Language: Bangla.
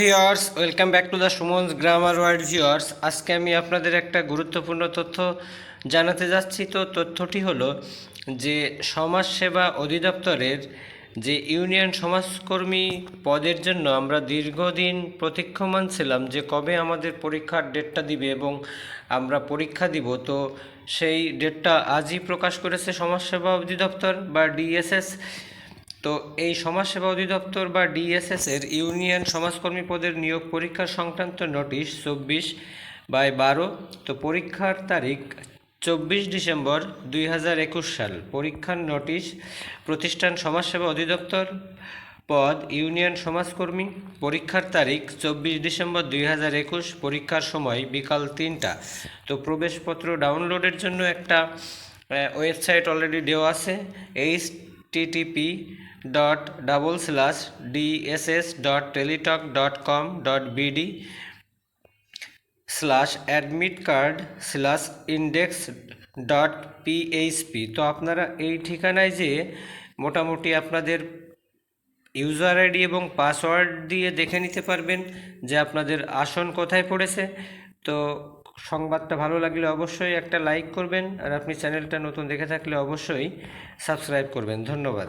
Viewers welcome back to the Sumon's grammar word viewers আজকে আমি আপনাদের একটা গুরুত্বপূর্ণ তথ্য জানাতে যাচ্ছি। তো তথ্যটি হলো যে সমাজসেবা অধিদপ্তরের যে ইউনিয়ন সমাজকর্মী পদের জন্য আমরা দীর্ঘদিন প্রতীক্ষমান ছিলাম যে কবে আমাদের পরীক্ষার ডেটটা দিবে এবং আমরা পরীক্ষা দিব। তো সেই ডেটটা আজই প্রকাশ করেছে সমাজসেবা অধিদপ্তর বা ডিএসএস। তো এই সমাজসেবা অধিদপ্তর বা ডিএসএস এর ইউনিয়ন সমাজকর্মী পদের নিয়োগ পরীক্ষা সংক্রান্ত নোটিশ চব্বিশ বাই বারো, তো পরীক্ষার তারিখ চব্বিশ ডিসেম্বর দুই হাজার একুশ সাল। পরীক্ষার নোটিশ, প্রতিষ্ঠান সমাজসেবা অধিদপ্তর পদ, ইউনিয়ন সমাজকর্মী, পরীক্ষার তারিখ চব্বিশ ডিসেম্বর দুই হাজার একুশ, পরীক্ষার সময় বিকাল তিনটা। তো প্রবেশপত্র ডাউনলোডের জন্য একটা ওয়েবসাইট অলরেডি দেওয়া আছে, H TTP dot double slash DSS dot Teletalk dot com dot BD slash admit card slash index dot PHP তো আপনারা এই ঠিকানায় যে মোটামুটি আপনাদের ইউজার আইডি এবং পাসওয়ার্ড দিয়ে দেখে নিতে পারবেন যে আপনাদের আসন কোথায় পড়েছে। তো সংবাদটা ভালো লাগলে অবশ্যই একটা লাইক করবেন আর আপনি চ্যানেলটা নতুন দেখে থাকলে অবশ্যই সাবস্ক্রাইব করবেন। ধন্যবাদ।